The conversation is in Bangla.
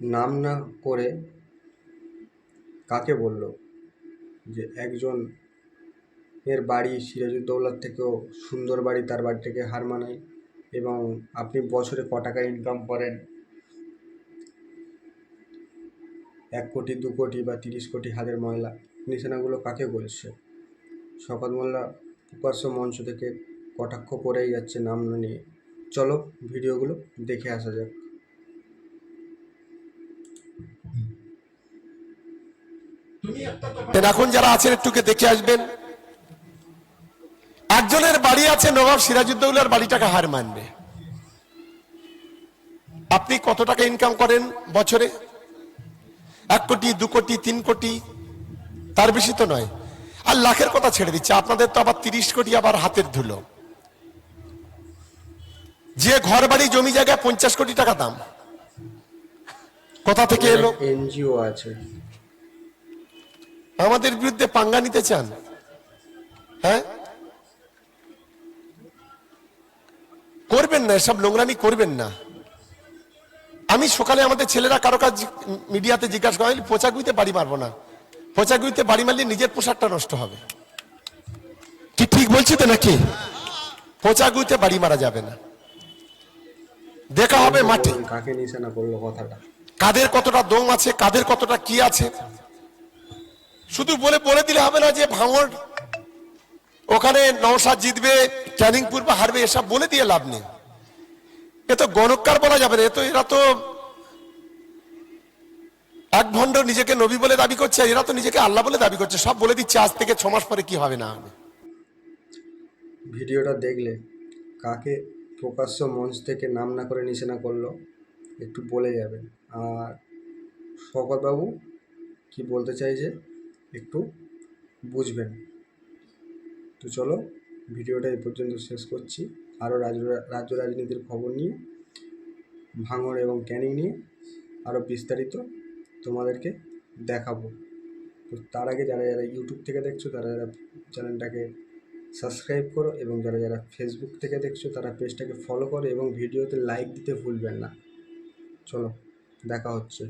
নাম না করে কাকে বলল? যে একজন এর বাড়ি সিরাজউদ্দৌলার থেকেও সুন্দর বাড়ি তার বাড়ি থেকে হার মানায় এবং আপনি বছরে ক টাকা ইনকাম করেন? এক কোটি, দু কোটি বা তিরিশ কোটি হাতের ময়লা। নিশানাগুলো কাকে বলছে? শকত মোল্লা প্রকাশ্য মঞ্চ থেকে কটাক্ষ করেই যাচ্ছে নাম না নিয়ে। চলো ভিডিওগুলো দেখে আসা যাক। এখন যারা আছেন, একটুকে দেখে আসবেন। একজনের বাড়ি আছে নবাব সিরাজউদ্দৌলার বাড়িটাকে হার মানবে। আপনি কত টাকা ইনকাম করেন বছরে? এক কোটি, দু কোটি, তিন কোটি? তার বেশি তো নয়। আর লাখের কথা ছেড়ে দিচ্ছে। আপনাদের তো আবার তিরিশ কোটি আবার হাতের ধুলো। যে ঘর বাড়ি জমি জায়গায় পঞ্চাশ কোটি টাকা দাম। কোথা থেকে এলো? এনজিও আছে। আমাদের বিরুদ্ধে পাঙ্গা নিতে চান? হ্যাঁ? করবেন না এসব নোংরামি করবেন না। আমি সকালে আমাদের ছেলেরা কারও কাজ মিডিয়াতে জিজ্ঞাসা করা পোচাগুইতে বাড়ি মারবো না। পোচাগুইতে বাড়ি মারলে নিজের পোশাকটা নষ্ট হবে। কি ঠিক বলছি তো নাকি? পোচাগুইতে বাড়ি মারা যাবে না। দেখা হবে মাঠে। কাকে নিশানা করল কথাটা? কাদের কতটা দম আছে, কাদের কতটা কি আছে? শুধু বলে বলে দিলে হবে না যে ভাঙড়, ওখানে নৌসাদ জিতবে ক্যানিংপুর বা হারবে, এসব বলে দিয়ে লাভ নেই। এ তো গণকার বলা যাবে না, এ তো, এরা তো এক ভণ্ড নিজেকে নবী বলে দাবি করছে, এরা তো নিজেকে আল্লাহ বলে দাবি করছে, সব বলে দিচ্ছে, আজ থেকে ছমাস পরে কি হবে না ভিডিওটা দেখলে কাকে প্রকাশ্য মঞ্চ থেকে নাম না করে নিশানা করল? একটু বলে যাবেন। আর শকতবাবু কি বলতে চাইছে একটু বুঝবেন। তো চলো, ভিডিওটা এই পর্যন্ত শেষ করছি। আরও রাজ্য রাজ্য রাজনীতির খবর নিয়ে, ভাঙড় এবং ক্যানিং নিয়ে আরও বিস্তারিত তোমাদেরকে দেখাবো। তো তার আগে যারা যারা ইউটিউব থেকে দেখছ, তারা যারা চ্যানেলটাকে সাবস্ক্রাইব করো এবং যারা যারা ফেসবুক থেকে দেখছ, তারা পেজটাকে ফলো করো এবং ভিডিওতে লাইক দিতে ভুলবেন না। চলো দেখা হচ্ছে।